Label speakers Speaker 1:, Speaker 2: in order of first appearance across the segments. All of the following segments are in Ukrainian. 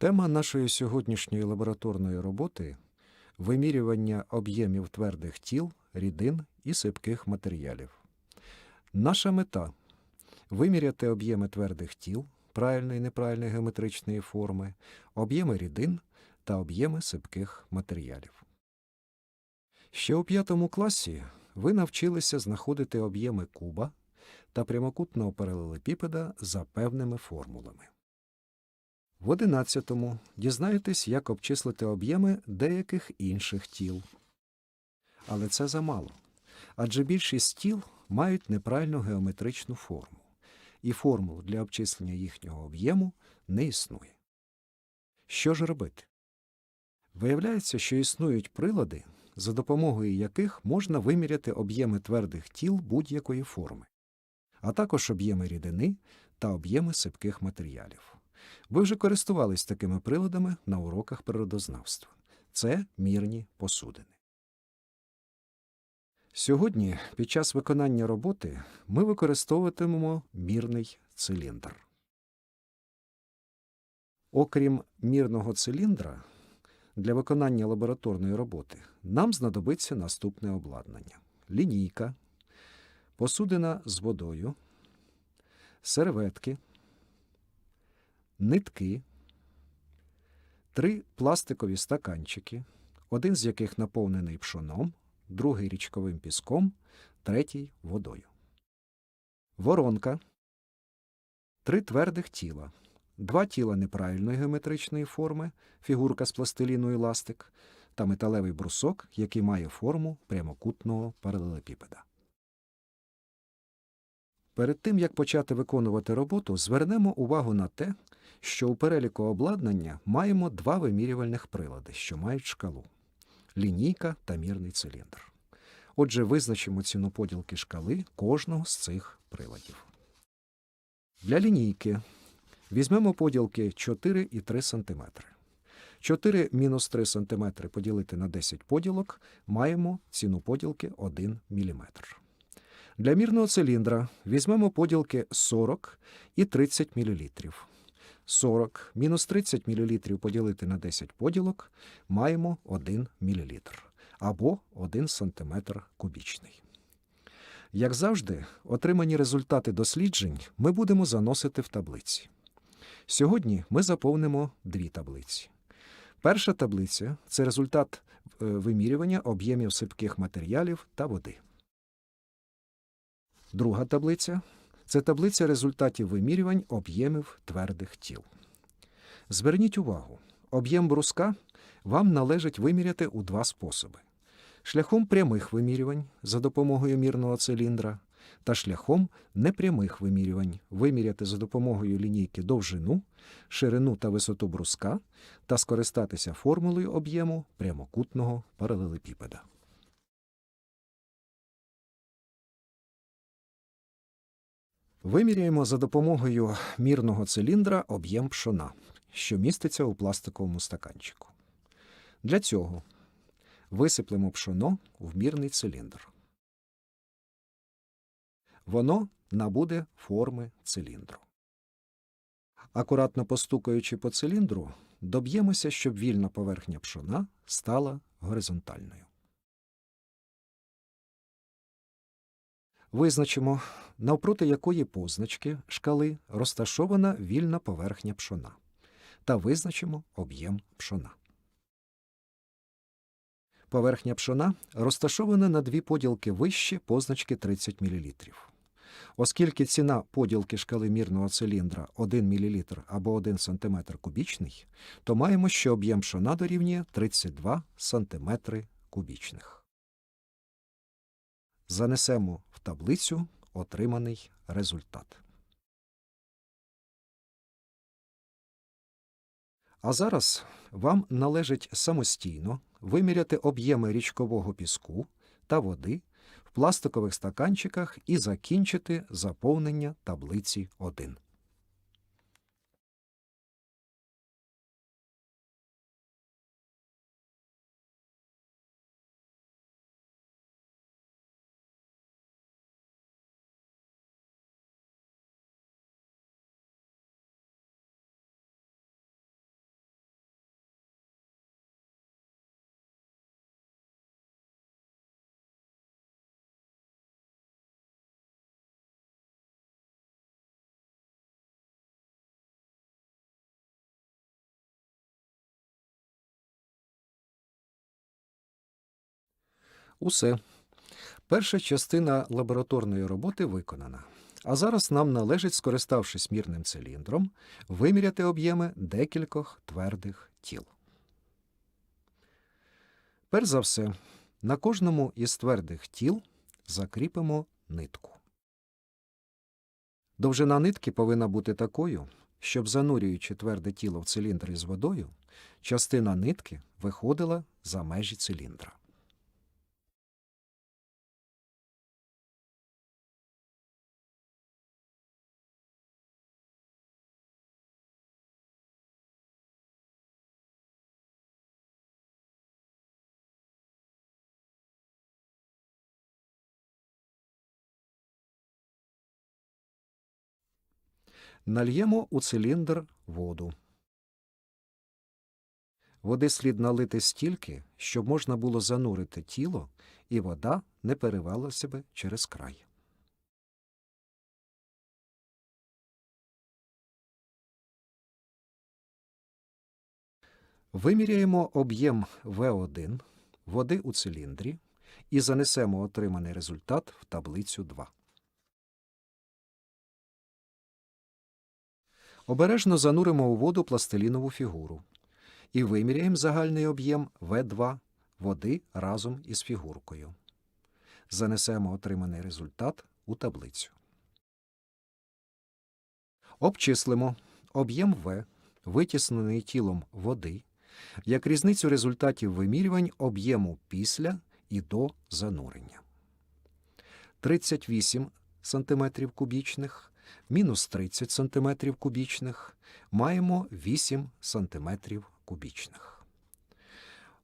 Speaker 1: Тема нашої сьогоднішньої лабораторної роботи вимірювання об'ємів твердих тіл, рідин і сипких матеріалів. Наша мета виміряти об'єми твердих тіл, правильної і неправильної геометричної форми, об'єми рідин та об'єми сипких матеріалів. Ще у п'ятому класі ви навчилися знаходити об'єми куба та прямокутного паралелепіпеда за певними формулами. В одинадцятому дізнаєтесь, як обчислити об'єми деяких інших тіл. Але це замало. Адже більшість тіл мають неправильну геометричну форму, і формул для обчислення їхнього об'єму не існує. Що ж робити? Виявляється, що існують прилади, за допомогою яких можна виміряти об'єми твердих тіл будь-якої форми, а також об'єми рідини та об'єми сипких матеріалів. Ви вже користувались такими приладами на уроках природознавства. Це мірні посудини. Сьогодні, під час виконання роботи, ми використовуватимемо мірний циліндр. Окрім мірного циліндра, для виконання лабораторної роботи нам знадобиться наступне обладнання: лінійка, посудина з водою, серветки, нитки, три пластикові стаканчики, один з яких наповнений пшоном, другий річковим піском, третій водою. Воронка, три твердих тіла, два тіла неправильної геометричної форми, фігурка з пластиліну і ластик, та металевий брусок, який має форму прямокутного паралелепіпеда. Перед тим, як почати виконувати роботу, звернемо увагу на те, що у переліку обладнання маємо два вимірювальних прилади, що мають шкалу лінійка та мірний циліндр. Отже, визначимо ціну поділки шкали кожного з цих приладів. Для лінійки візьмемо поділки 4 і 3 см. 4 мінус 3 см поділити на 10 поділок маємо ціну поділки 1 мм. Для мірного циліндра візьмемо поділки 40 і 30 мл. 40 мінус 30 мл поділити на 10 поділок маємо 1 мл або 1 см кубічний. Як завжди, отримані результати досліджень ми будемо заносити в таблиці. Сьогодні ми заповнимо дві таблиці. Перша таблиця це результат е, вимірювання об'ємів сипких матеріалів та води. Друга таблиця це таблиця результатів вимірювань об'ємів твердих тіл. Зверніть увагу, об'єм бруска вам належить виміряти у два способи: шляхом прямих вимірювань за допомогою мірного циліндра та шляхом непрямих вимірювань виміряти за допомогою лінійки довжину, ширину та висоту бруска та скористатися формулою об'єму прямокутного паралелепіпеда. Виміряємо за допомогою мірного циліндра об'єм пшона, що міститься у пластиковому стаканчику. Для цього висиплемо пшоно в мірний циліндр. Воно набуде форми циліндру. Акуратно постукаючи по циліндру, доб'ємося, щоб вільна поверхня пшона стала горизонтальною. Визначимо, навпроти якої позначки шкали розташована вільна поверхня пшона, та визначимо об'єм пшона. Поверхня пшона розташована на дві поділки вище позначки 30 мл. Оскільки ціна поділки шкали мірного циліндра 1 мл або 1 см кубічний, то маємо, що об'єм пшона дорівнює 32 см кубічних. Занесемо в таблицю отриманий результат. А зараз вам належить самостійно виміряти об'єми річкового піску та води в пластикових стаканчиках і закінчити заповнення таблиці 1. Усе. Перша частина лабораторної роботи виконана. А зараз нам належить, скориставшись мірним циліндром, виміряти об'єми декількох твердих тіл. Перш за все, на кожному із твердих тіл закріпимо нитку. Довжина нитки повинна бути такою, щоб, занурюючи тверде тіло в циліндр із водою, частина нитки виходила за межі циліндра. Нальємо у циліндр воду. Води слід налити стільки, щоб можна було занурити тіло, і вода не перевала себе через край. Виміряємо об'єм В1 води у циліндрі і занесемо отриманий результат в таблицю 2. Обережно зануримо у воду пластилінову фігуру і виміряємо загальний об'єм В2 води разом із фігуркою. Занесемо отриманий результат у таблицю. Обчислимо об'єм В, витіснений тілом води, як різницю результатів вимірювань об'єму після і до занурення. 38 см кубічних мінус 30 см кубічних, маємо 8 см кубічних.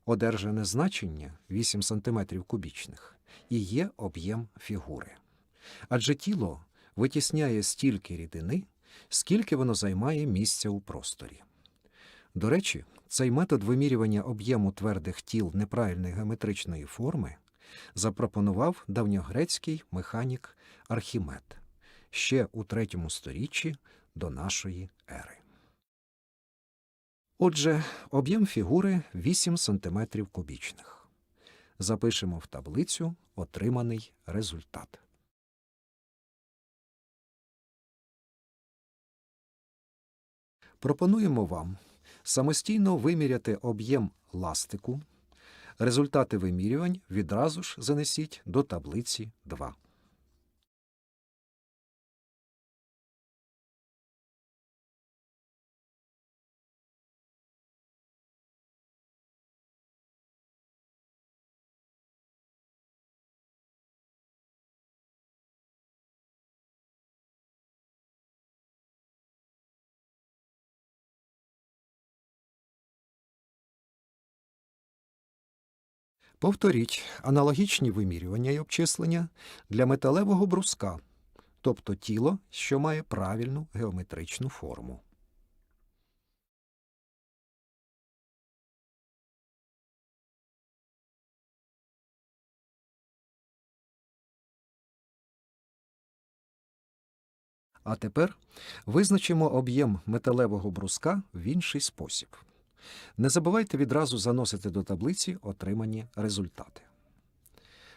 Speaker 1: Одержане значення 8 см кубічних і є об'єм фігури. Адже тіло витісняє стільки рідини, скільки воно займає місця у просторі. До речі, цей метод вимірювання об'єму твердих тіл неправильної геометричної форми запропонував давньогрецький механік Архімед ще у третьому сторіччі до нашої ери. Отже, об'єм фігури 8 см кубічних. Запишемо в таблицю отриманий результат. Пропонуємо вам самостійно виміряти об'єм ластику. Результати вимірювань відразу ж занесіть до таблиці 2. Повторіть аналогічні вимірювання й обчислення для металевого бруска, тобто тіло, що має правильну геометричну форму. А тепер визначимо об'єм металевого бруска в інший спосіб. Не забувайте відразу заносити до таблиці отримані результати.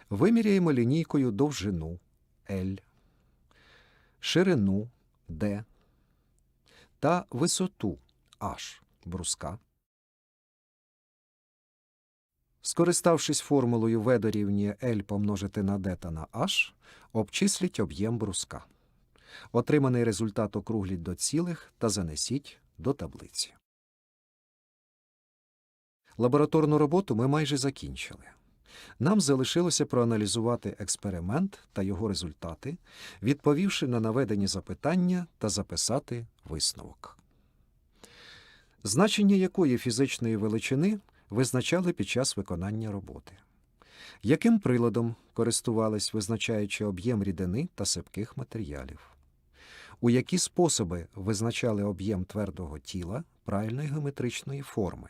Speaker 1: Виміряємо лінійкою довжину L, ширину D та висоту H бруска. Скориставшись формулою V дорівнює L помножити на D та на H, обчисліть об'єм бруска. Отриманий результат округліть до цілих та занесіть до таблиці. Лабораторну роботу ми майже закінчили. Нам залишилося проаналізувати експеримент та його результати, відповівши на наведені запитання та записати висновок. Значення якої фізичної величини визначали під час виконання роботи? Яким приладом користувались, визначаючи об'єм рідини та сипких матеріалів? У які способи визначали об'єм твердого тіла правильної геометричної форми?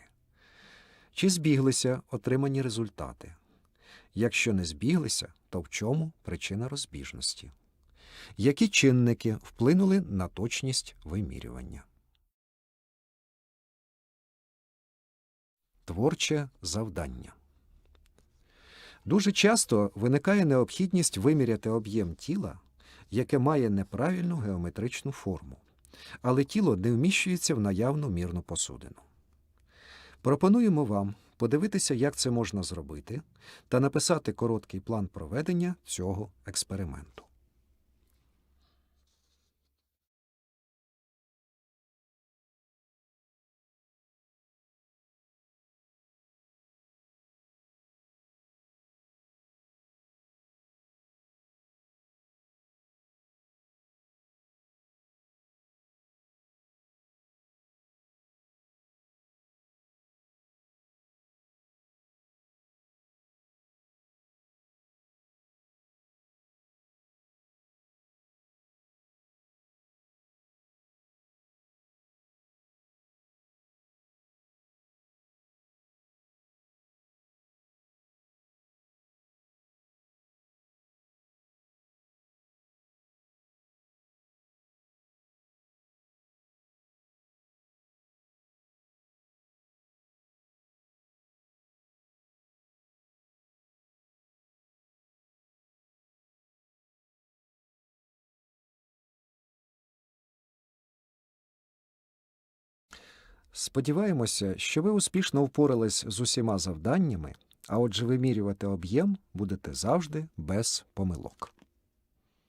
Speaker 1: Чи збіглися отримані результати? Якщо не збіглися, то в чому причина розбіжності? Які чинники вплинули на точність вимірювання? Творче завдання. Дуже часто виникає необхідність виміряти об'єм тіла, яке має неправильну геометричну форму, але тіло не вміщується в наявну мірну посудину. Пропонуємо вам подивитися, як це можна зробити, та написати короткий план проведення цього експерименту. Сподіваємося, що ви успішно впорались з усіма завданнями, а отже, вимірювати об'єм будете завжди без помилок.